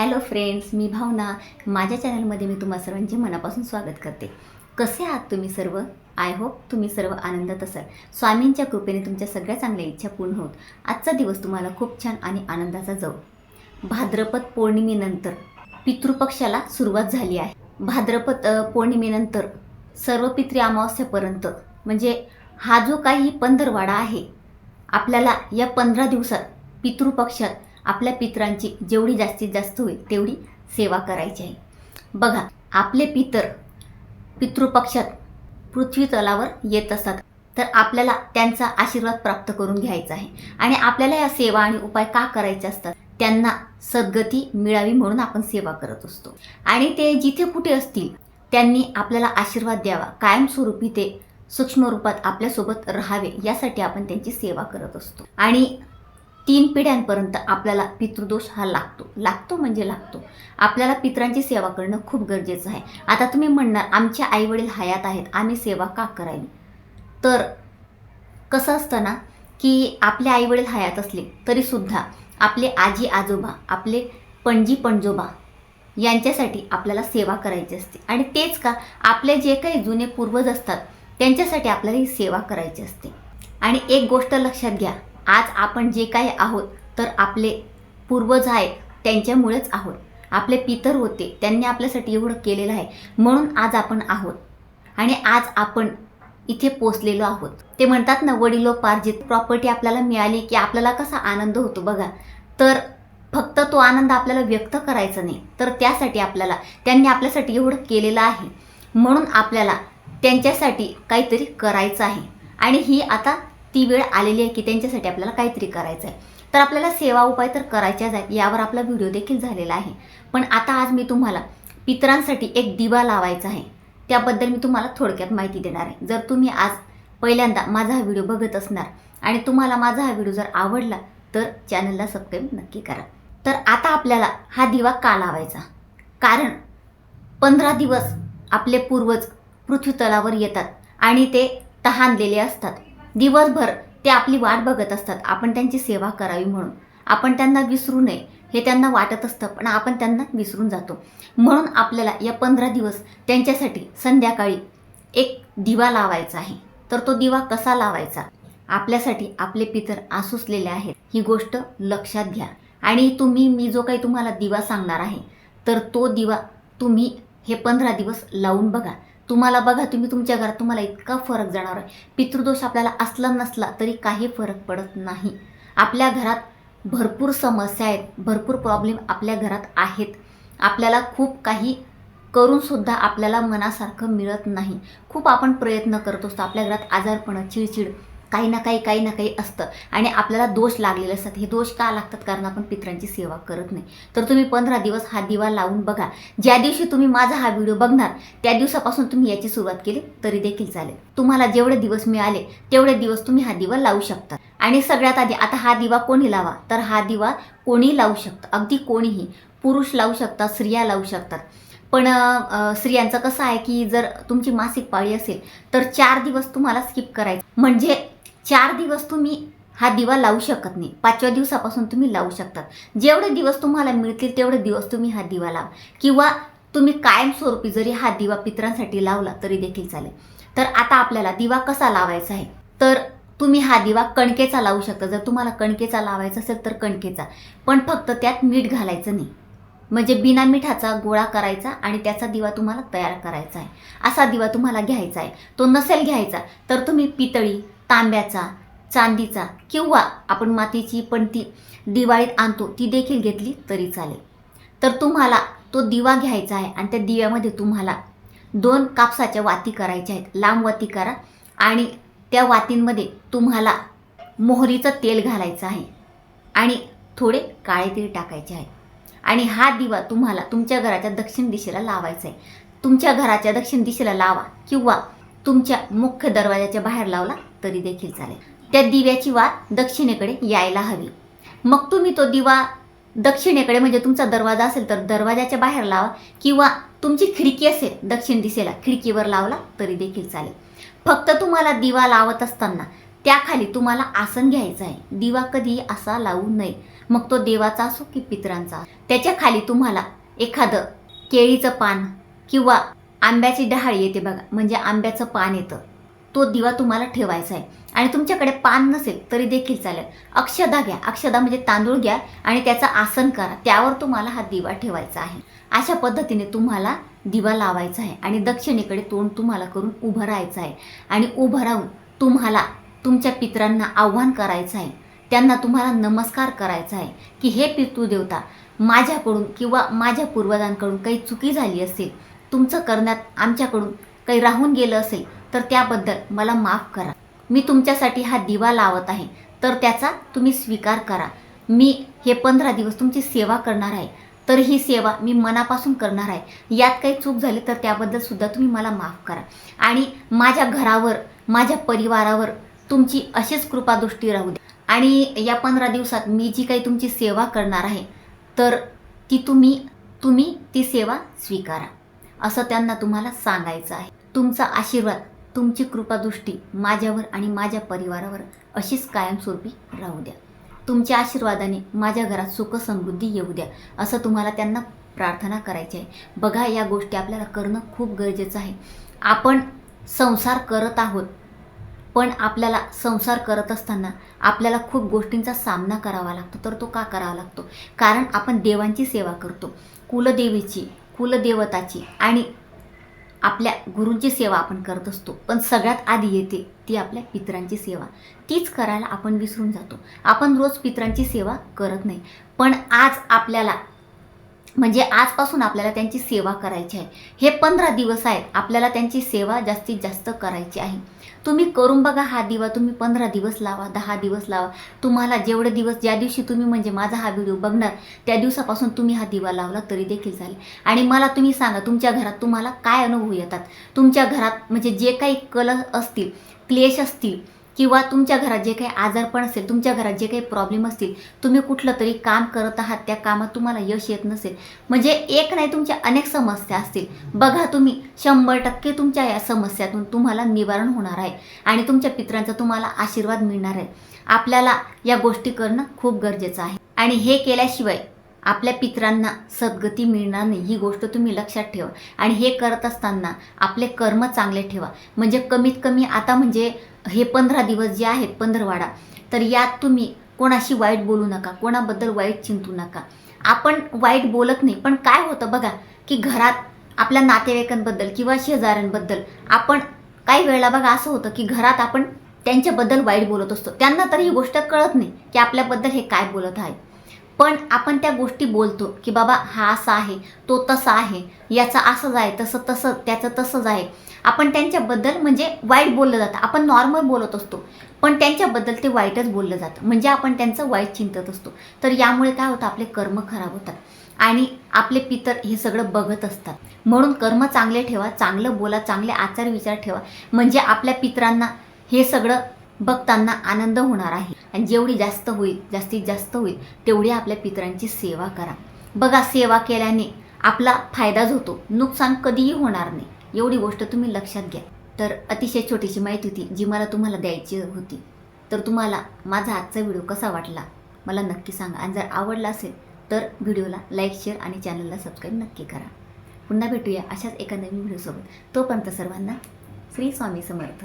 Hello friends मी भावना. माझ्या चॅनलमध्ये मी तुम्हा सर्वांचे मनापासून स्वागत करते. कसे आहात तुम्ही सर्व? आय होप तुम्ही सर्व आनंदात असाल. स्वामींच्या कृपेने तुमच्या सगळ्या चांगल्या इच्छा पूर्ण होत. आजचा दिवस तुम्हाला खूप छान आणि आनंदाचा जाऊ. भाद्रपद पौर्णिमेनंतर पितृपक्षाला सुरुवात झाली आहे. भाद्रपद पौर्णिमेनंतर सर्व पितृ अमावस्यापर्यंत म्हणजे हा जो काही पंधरवाडा आहे आपल्याला या पंधरा दिवसात पितृपक्षात आपल्या पितरांची जेवढी जास्तीत जास्त होईल तेवढी सेवा करायची आहे. बघा आपले पितर पितृपक्षात पृथ्वी तलावर येत असतात. तर आपल्याला त्यांचा आशीर्वाद प्राप्त करून घ्यायचा आहे. आणि आपल्याला या सेवा आणि उपाय का करायचे असतात? त्यांना सद्गती मिळावी म्हणून आपण सेवा करत असतो. आणि ते जिथे कुठे असतील त्यांनी आपल्याला आशीर्वाद द्यावा. कायमस्वरूपी ते सूक्ष्म रूपात आपल्यासोबत राहावे यासाठी आपण त्यांची सेवा करत असतो. आणि तीन पिढ्यांपर्यंत आपल्याला पितृदोष हा लागतो. लागतो म्हणजे लागतो. आपल्याला पितरांची सेवा करणं खूप गरजेचं आहे. आता तुम्ही म्हणणार आमच्या आईवडील हयात आहेत आम्ही सेवा का करावी? तर कसं असतं ना की आपले आईवडील हयात असले तरीसुद्धा आपले आजी आजोबा आपले पणजी पणजोबा यांच्यासाठी आपल्याला सेवा करायची असते. आणि तेच का आपले जे काही जुने पूर्वज असतात त्यांच्यासाठी आपल्याला ही सेवा करायची असते. आणि एक गोष्ट लक्षात घ्या आज आपण जे काही आहोत तर आपले पूर्वज आहेत त्यांच्यामुळेच आहोत. आपले पितर होते त्यांनी आपल्यासाठी एवढं केलेलं आहे. म्हणून आज आपण आहोत. आणि आज आपण इथे पोचलेलो आहोत. ते म्हणतात ना वडिलोपार्जित प्रॉपर्टी आपल्याला मिळाली की आपल्याला कसा आनंद होतो बघा. तर फक्त तो आनंद आपल्याला व्यक्त करायचा नाही. तर त्यासाठी आपल्याला त्यांनी आपल्यासाठी एवढं केलेलं आहे. म्हणून आपल्याला त्यांच्यासाठी काहीतरी करायचं आहे. आणि ही आता ती वेळ आलेली आहे की त्यांच्यासाठी आपल्याला काहीतरी करायचं आहे. तर आपल्याला सेवा उपाय तर करायच्याच आहेत यावर आपला व्हिडिओ देखील झालेला आहे. पण आता आज मी तुम्हाला पितरांसाठी एक दिवा लावायचा आहे. त्याबद्दल मी तुम्हाला थोडक्यात माहिती देणार आहे. जर तुम्ही आज पहिल्यांदा माझा हा व्हिडिओ बघत असणार आणि तुम्हाला माझा हा व्हिडिओ जर आवडला तर चॅनलला सबस्क्राईब नक्की करा. तर आता आपल्याला हा दिवा का लावायचा? कारण पंधरा दिवस आपले पूर्वज पृथ्वीतलावर येतात आणि ते तहानलेले असतात. दिवसभर ते आपली वाट बघत असतात. आपण त्यांची सेवा करावी म्हणून. आपण त्यांना विसरू नये हे त्यांना वाटत असतं पण आपण त्यांना विसरून जातो. म्हणून आपल्याला या पंधरा दिवस त्यांच्यासाठी संध्याकाळी एक दिवा लावायचा आहे. तर तो दिवा कसा लावायचा? आपल्यासाठी आपले पितर आसुसलेले आहेत. ही गोष्ट लक्षात घ्या. आणि तुम्ही मी जो काही तुम्हाला दिवा सांगणार आहे तर तो दिवा तुम्ही हे पंधरा दिवस लावून बघा. तुम्हाला बघा तुम्ही तुमच्या घरात तुम्हाला इतका फरक जाणार आहे. पितृदोष आपल्याला असला नसला तरी काही फरक पडत नाही. आपल्या घरात भरपूर समस्या आहेत भरपूर प्रॉब्लेम आपल्या घरात आहेत. आपल्याला खूप काही करूनसुद्धा आपल्याला मनासारखं मिळत नाही. खूप आपण प्रयत्न करत असतो आपल्या घरात आजारपणं चिडचिड काही ना काही काही ना काही असतं. आणि आपल्याला दोष लागलेले असतात. हे दोष का लागतात? कारण आपण पित्रांची सेवा करत नाही. तर तुम्ही पंधरा दिवस हा दिवा लावून बघा. ज्या दिवशी तुम्ही माझा हा व्हिडिओ बघणार त्या दिवसापासून तुम्ही याची सुरुवात केली तरी देखील चालेल. तुम्हाला जेवढे दिवस मिळाले तेवढे दिवस तुम्ही हा दिवा लावू शकता. आणि सगळ्यात आधी आता हा दिवा कोणी लावा? तर हा दिवा कोणी लावू शकतं. अगदी कोणीही. पुरुष लावू शकतात स्त्रिया लावू शकतात. पण स्त्रियांचं कसं आहे की जर तुमची मासिक पाळी असेल तर चार दिवस तुम्हाला स्किप करायचं. म्हणजे चार दिवस तुम्ही हा दिवा लावू शकत नाही. पाचव्या दिवसापासून तुम्ही लावू शकतात. जेवढे दिवस तुम्हाला मिळतील तेवढे दिवस तुम्ही हा दिवा लावा. किंवा तुम्ही कायमस्वरूपी जरी हा दिवा पितरांसाठी लावला तरी देखील चालेल. तर आता आपल्याला दिवा कसा लावायचा आहे? तर तुम्ही हा दिवा कणकेचा लावू शकता. जर तुम्हाला कणकेचा लावायचा असेल तर कणकेचा. पण फक्त त्यात मीठ घालायचं नाही. म्हणजे बिना मिठाचा गोळा करायचा आणि त्याचा दिवा तुम्हाला तयार करायचा आहे. असा दिवा तुम्हाला घ्यायचा आहे. तो नसेल घ्यायचा तर तुम्ही पितळी तांब्याचा चांदीचा किंवा आपण मातीची पण ती दिवाळीत आणतो ती देखील घेतली तरी चालेल. तर तुम्हाला तो दिवा घ्यायचा आहे आणि त्या दिव्यामध्ये तुम्हाला दोन कापसाच्या वाती करायच्या आहेत. लांब वाती करा आणि त्या वातींमध्ये तुम्हाला मोहरीचं तेल घालायचं आहे आणि थोडे काळे तीळ टाकायचे आहे. आणि हा दिवा तुम्हाला तुमच्या घराच्या दक्षिण दिशेला लावायचा आहे. तुमच्या घराच्या दक्षिण दिशेला लावा किंवा तुमच्या मुख्य दरवाजाच्या बाहेर लावला तरी देखील चालेल. त्या दिव्याची वात दक्षिणेकडे यायला हवी. मग तुम्ही तो दिवा दक्षिणेकडे म्हणजे तुमचा दरवाजा असेल तर दरवाजाच्या बाहेर लावा किंवा तुमची खिडकी असेल दक्षिण दिशेला खिडकीवर लावला तरी देखील चालेल. फक्त तुम्हाला दिवा लावत असताना त्याखाली तुम्हाला आसन घ्यायचं आहे. दिवा कधी असा लावू नये. मग तो देवाचा असो की पितरांचा त्याच्याखाली तुम्हाला एखादं केळीचं पान किंवा आंब्याची डहाळ येते बघा. म्हणजे आंब्याचं पान येतं. तो दिवा तुम्हाला ठेवायचा आहे. आणि तुमच्याकडे पान नसेल तरी देखील चालेल. अक्षदा घ्या. अक्षदा म्हणजे तांदूळ घ्या आणि त्याचं आसन करा. त्यावर तुम्हाला हा दिवा ठेवायचा आहे. अशा पद्धतीने तुम्हाला दिवा लावायचा आहे आणि दक्षिणेकडे तोंड तुम्हाला करून उभं राहायचं आहे. आणि उभं राहून तुम्हाला तुमच्या पितरांना आव्हान करायचं आहे. त्यांना तुम्हाला नमस्कार करायचा आहे की हे पितृदेवता माझ्याकडून किंवा माझ्या पूर्वजांकडून काही चुकी झाली असेल तुमचं करण्यात आमच्याकडून काही राहून गेलं असेल तर त्याबद्दल मला माफ करा. मी तुमच्यासाठी हा दिवा लावत आहे तर त्याचा तुम्ही स्वीकार करा. मी हे पंधरा दिवस तुमची सेवा करणार आहे तर ही सेवा मी मनापासून करणार आहे. यात काही चूक झाली तर त्याबद्दल सुद्धा तुम्ही मला माफ करा. आणि माझ्या घरावर माझ्या परिवारावर तुमची अशीच कृपादृष्टी राहू द्या. आणि या पंधरा दिवसात मी जी काही तुमची सेवा करणार आहे तर ती तुम्ही तुम्ही ती सेवा स्वीकारा. असं त्यांना तुम्हाला सांगायचं आहे. तुमचा आशीर्वाद तुमची कृपादृष्टी माझ्यावर आणि माझ्या परिवारावर अशीच कायमस्वरूपी राहू द्या. तुमच्या आशीर्वादाने माझ्या घरात सुख समृद्धी येऊ द्या असं तुम्हाला त्यांना प्रार्थना करायची आहे. बघा या गोष्टी आपल्याला करणं खूप गरजेचं आहे. आपण संसार करत आहोत पण आपल्याला संसार करत असताना आपल्याला खूप गोष्टींचा सामना करावा लागतो तर तो का करावा लागतो? कारण आपण देवांची सेवा करतो. कुलदेवीची कुलदेवताची आणि आपल्या गुरूंची सेवा आपण करत असतो. पण सगळ्यात आधी येते ती आपल्या पित्रांची सेवा. तीच करायला आपण विसरून जातो. आपण रोज पितरांची सेवा करत नाही. पण आज आपल्याला म्हणजे आजपासून आपल्याला त्यांची सेवा करायची आहे. हे पंधरा दिवस आहेत आपल्याला त्यांची सेवा जास्तीत जास्त करायची आहे. तुम्ही करून बघा हा दिवा तुम्ही पंधरा दिवस लावा दहा दिवस लावा. तुम्हाला जेवढे दिवस ज्या दिवशी तुम्ही म्हणजे माझा हा व्हिडिओ बघणार त्या दिवसापासून तुम्ही हा दिवा लावला तरी देखील चालेल. आणि मला तुम्ही सांगा तुमच्या घरात तुम्हाला काय अनुभव येतात? तुमच्या घरात म्हणजे जे काही कल असतील क्लेश असतील किंवा तुमच्या घरात जे काही आजारपण असेल तुमच्या घरात जे काही प्रॉब्लेम असतील तुम्ही कुठलं तरी काम करत आहात त्या कामात तुम्हाला यश येत नसेल. म्हणजे एक नाही तुमच्या अनेक समस्या असतील. बघा तुम्ही शंभर टक्के तुमच्या या समस्यातून तुम्हाला निवारण होणार आहे आणि तुमच्या पित्रांचा तुम्हाला आशीर्वाद मिळणार आहे. आपल्याला या गोष्टी करणं खूप गरजेचं आहे. आणि हे केल्याशिवाय आपल्या पित्रांना सद्गती मिळणार नाही ही गोष्ट तुम्ही लक्षात ठेवा. आणि हे करत असताना आपले कर्म चांगले ठेवा. म्हणजे कमीत कमी आता म्हणजे हे पंधरा दिवस जे आहेत पंधरवाडा तर यात तुम्ही कोणाशी वाईट बोलू नका कोणाबद्दल वाईट चिंतू नका. आपण वाईट बोलत नाही पण काय होतं बघा की घरात आपल्या नातेवाईकांबद्दल किंवा शेजाऱ्यांबद्दल आपण काही वेळेला बघा असं होतं की घरात आपण त्यांच्याबद्दल वाईट बोलत असतो. त्यांना तर ही गोष्ट कळत नाही की आपल्याबद्दल हे काय बोलत आहे. पण आपण त्या गोष्टी बोलतो की बाबा हा असा आहे तो तसा आहे याचं असंच आहे तसं तसं त्याचं तसंच आहे. आपण त्यांच्याबद्दल म्हणजे वाईट बोललं जातं. आपण नॉर्मल बोलत असतो पण त्यांच्याबद्दल ते वाईटच बोललं जातं. म्हणजे आपण त्यांचं वाईट चिंतत असतो. तर यामुळे काय होतं? आपले कर्म खराब होतात. आणि आपले पितर हे सगळं बघत असतात. म्हणून कर्म चांगले ठेवा चांगलं बोला चांगले आचार विचार ठेवा. म्हणजे आपल्या पितरांना हे सगळं बघताना आनंद होणार आहे. आणि जेवढी जास्त होईल जास्तीत जास्त होईल तेवढी आपल्या पितरांची सेवा करा. बघा सेवा केल्याने आपला फायदाच होतो. नुकसान कधीही होणार नाही. एवढी गोष्ट तुम्ही लक्षात घ्या. तर अतिशय छोटीशी माहिती होती जी मला तुम्हाला द्यायची होती. तर तुम्हाला माझा आजचा व्हिडिओ कसा वाटला? मला नक्की सांगा. आणि जर आवडला असेल तर व्हिडिओला लाईक शेअर आणि चॅनलला सबस्क्राईब नक्की करा. पुन्हा भेटूया अशाच एका नवीन व्हिडिओसोबत. तोपर्यंत सर्वांना श्री स्वामी समर्थ.